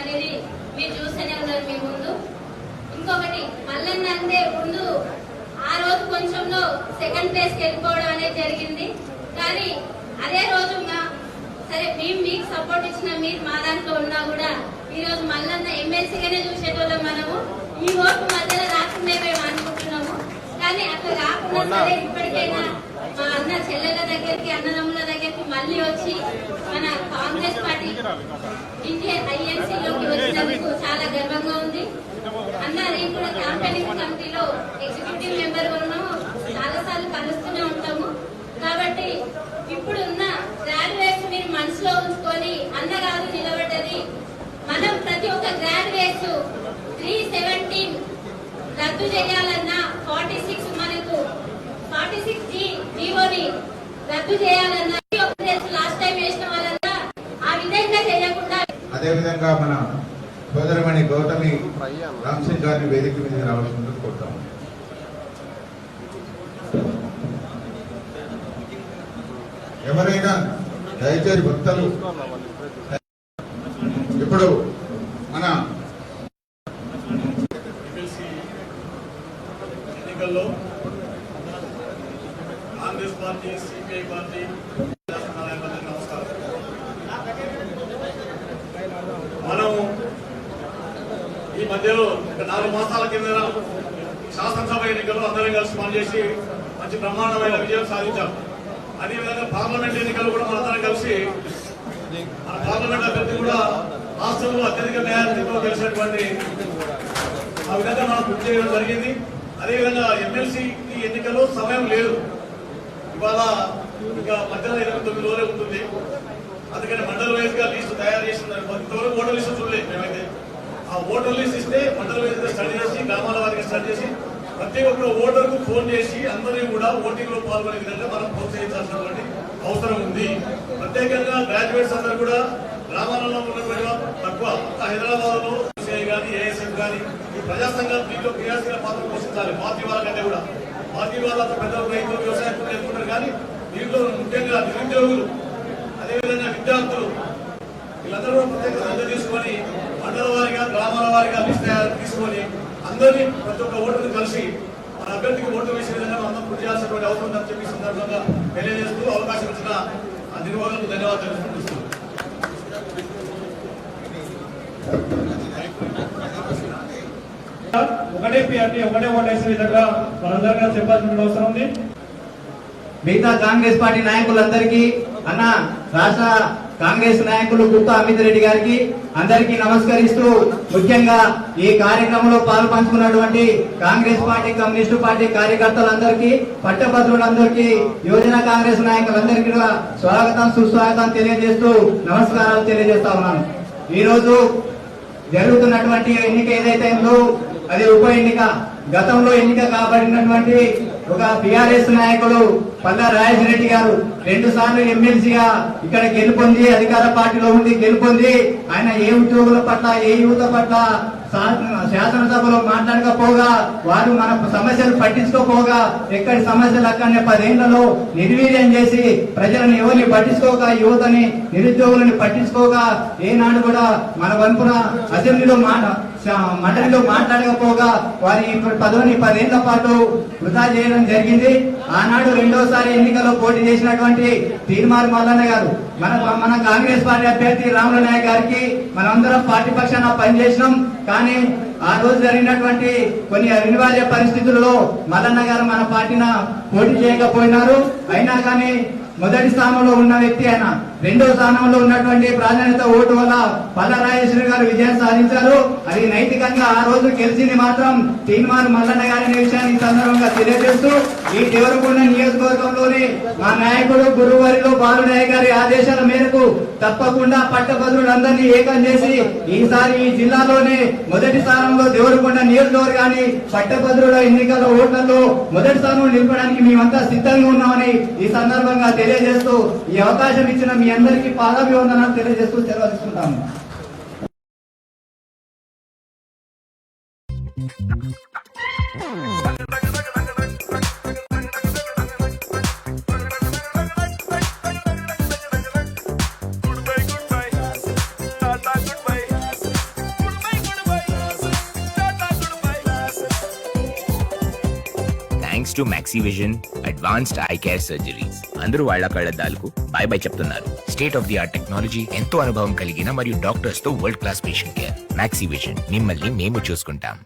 అనేది మీరు చూస్తూనే ఉన్నారు మీ ముందు? ఇంకొకటి మల్లన్న అంటే ముందు ఆ రోజు కొంచెంలో సెకండ్ ప్లేస్కి వెళ్ళిపోవడం అనేది జరిగింది. కానీ అదే రోజు మా సరే మేము మీకు సపోర్ట్ ఇచ్చిన మీరు మా దాంట్లో ఉన్నా కూడా ఈ రోజు మల్లన్న ఎమ్మెల్సీగానే చూసేటోళ్ళం మనము. ఈ ఓటు మధ్యలో రాకుండా మేము అనుకుంటున్నాము. కానీ అట్లా కాకుండా సరే ఇప్పటికైనా మా అన్న చెల్లెల దగ్గరికి అన్నదమ్ముల దగ్గరికి మళ్ళీ వచ్చి మన కాంగ్రెస్ పార్టీ ఇండియన్ ఐఎన్సీలోకి వచ్చినందుకు చాలా గర్వంగా ఉంది. అన్న నేను కూడా క్యాంపెయినింగ్ కమిటీలో ఎగ్జిక్యూటివ్ మెంబర్ ఉన్నాము. చాలా సార్లు కలుస్తూనే ఉంటాము. కాబట్టి ఇప్పుడున్న గ్రాడ్యుయేట్స్ మీరు మనసులో ఉంచుకొని అన్నగారు నిలబడ్డది. మనం ప్రతి ఒక్క గ్రాడ్యుయేట్స్ త్రీ సెవెంటీన్ రద్దు చేయాలన్నా forty six forty six G జీవోని రద్దు చేయాలన్నా లాస్ట్ టైం వేసిన వాళ్ళన్నా ఆ విధంగా చేయకుండా అదేవిధంగా మన సోదరమణి గౌతమి రామ్సింగ్ గారిని వేదిక మీద రావాల్సిందిగా కోరుతాము ఎవరైనా దయచేసి భక్తులు ఇప్పుడు మన ఎన్నికల్లో కాంగ్రెస్ పార్టీ సిపిఐ పార్టీ నమస్కారం. మనం ఈ మధ్యలో ఒక నాలుగు మాసాల కింద శాసనసభ ఎన్నికల్లో అందరం కలిసి పనిచేసి మంచి బ్రహ్మాండమైన విజయం సాధించాం. అదేవిధంగా పార్లమెంట్ ఎన్నికలు కూడా మనందరం కలిసి మన పార్లమెంట్ అభ్యర్థి కూడా రాష్ట్రంలో అత్యధిక న్యాయాధిపతితో గెలిచినటువంటి ఆ విధంగా మనం గుర్తు చేయడం జరిగింది. అదేవిధంగా ఎమ్మెల్సీకి ఎన్నికల్లో సమయం లేదు. ఇవాళ ఇంకా మధ్యలో ఇరవై తొమ్మిది రోజులే ఉంటుంది. అందుకని మండల వైజ్గా లిస్టు తయారు చేసి ఇంతవరకు ఓటర్ లిస్టు చూడలేదు మేమైతే. ఆ ఓటర్ లిస్ట్ ఇస్తే మండల వైజ్గా స్టడీ చేసి గ్రామాల వారికి స్టడీ చేసి ప్రతి ఒక్క ఓటర్కు ఫోన్ చేసి అందరినీ కూడా ఓటింగ్లో పాల్గొనే విధంగా మనం ప్రోత్సహించాల్సినటువంటి అవసరం ఉంది. ప్రత్యేకంగా గ్రాడ్యుయేట్స్ అందరూ కూడా గ్రామాలలో ఉన్నటువంటి తక్కువ. హైదరాబాద్లో కానీ ఏఎస్ఎం ఏఎస్ఎఫ్ ఈ ప్రజా సంఘాలు దీంట్లో క్రియాశీల పాత్ర పోషించాలి. పార్టీ వాళ్ళకంటే కూడా. పార్టీ వాళ్ళ పెద్ద రైతులు కానీ దీంట్లో ముఖ్యంగా నిరుద్యోగులు అదేవిధంగా విద్యార్థులు వీళ్ళందరూ ప్రత్యేక శ్రద్ధ తీసుకొని మండల వారిగా గ్రామాల వారిగా లిస్ట్ తీసుకొని అందరినీ ప్రతి ఒక్క ఓటర్ని కలిసి మన అభ్యర్థికి ఓటు వేసే విధంగా మనం కృషి చేయాల్సినటువంటి అవసరం ఉందని చెప్పి సందర్భంగా తెలియజేస్తూ అవకాశం ఇచ్చిన నిర్వాహకులకు ధన్యవాదాలు తెలుపుతూ ఒకటే అంటే ఒకటే ఓటు వేసే విధంగా మనందరికీ చెప్పాల్సిన అవసరం ఉంది. మిగతా కాంగ్రెస్ పార్టీ నాయకులందరికీ అన్న రాష్ట్ర కాంగ్రెస్ నాయకులు గుత్తా అమిత్ రెడ్డి గారికి అందరికీ నమస్కరిస్తూ ముఖ్యంగా ఈ కార్యక్రమంలో పాలు పంచుకున్నటువంటి కాంగ్రెస్ పార్టీ కమ్యూనిస్టు పార్టీ కార్యకర్తలందరికీ పట్టభద్రులందరికీ యువజన కాంగ్రెస్ నాయకులందరికీ స్వాగతం సుస్వాగతం తెలియజేస్తూ నమస్కారాలు తెలియజేస్తా ఉన్నాను. ఈ రోజు జరుగుతున్నటువంటి ఎన్నిక ఏదైతే ఉందో అది ఉప ఎన్నిక. గతంలో ఎన్నిక కాబడినటువంటి ఒక టిఆర్ఎస్ నాయకుడు పల్లా రాజేష్ రెడ్డి గారు రెండు సార్లు ఎమ్మెల్సీగా ఇక్కడ గెలుపొంది అధికార పార్టీలో ఉండి గెలుపొంది. ఆయన ఏ ఉద్యోగుల పట్ల ఏ యువత పట్ల శాసనసభలో మాట్లాడకపోగా వారు మన సమస్యలు పట్టించుకోపోగా ఎక్కడి సమస్యలు అక్కడనే పదేళ్ళలో నిర్వీర్యం చేసి ప్రజలను ఎవరిని పట్టించుకోక యువతని నిరుద్యోగులని పట్టించుకోక ఏనాడు కూడా మన వంపున అసెంబ్లీలో మాట మండలిలో మాట్లాడకపోగా వారి ఇప్పుడు పదవిని పదేళ్ళ పాటు వృధా చేయడం జరిగింది. ఆనాడు రెండోసారి ఎన్నికల్లో పోటీ చేసినటువంటి తీర్మార్ మల్లన్న గారు మన మన కాంగ్రెస్ పార్టీ అభ్యర్థి రాముల నాయక్ గారికి మనందరం పార్టీ పక్షాన పనిచేసినాం. కానీ ఆ రోజు జరిగినటువంటి కొన్ని అనివార్య పరిస్థితులలో మల్లన్న గారు మన పార్టీన పోటీ చేయకపోయినారు. అయినా కానీ మొదటి స్థానంలో ఉన్న వ్యక్తి ఆయన. రెండో స్థానంలో ఉన్నటువంటి ప్రాధాన్యత ఓటు వల్ల పల్లరాజేశ్వరి గారు విజయం సాధించారు. అది నైతికంగా ఆ రోజు గెలిచింది మాత్రం తీన్మార్ మల్లన్న గారి అనే విషయాన్ని ఈ సందర్భంగా తెలియజేస్తూ ఈ దేవరకొండ నియోజకవర్గంలోని మా నాయకుడు గురువారిలో బాలునాయక్ గారి ఆదేశాల మేరకు తప్పకుండా పట్టభద్రులందరినీ ఏకం చేసి ఈసారి ఈ జిల్లాలోనే మొదటి స్థానంలో దేవరకొండ నియోజకవర్గాన్ని పట్టభద్రుల ఎన్నికల ఓట్లలో మొదటి స్థానం నిలపడానికి మేమంతా సిద్ధంగా ఉన్నామని ఈ సందర్భంగా తెలియజేస్తూ ఈ అవకాశం ఇచ్చిన మీ అందరికీ పాదాభివందనాలు తెలియజేస్తూ తెలియజేస్తుంటాము Goodbye, to Maxivision advanced eye care surgeries అందరూ వాళ్ళ కళ్ళద్దాలకు బై బై చెప్తున్నారు. State of the art technology ఎంతో అనుభవం కలిగిన మరియు డాక్టర్స్తో world class patient care Maxivision మిమ్మల్ని మేము చూసుకుంటాం.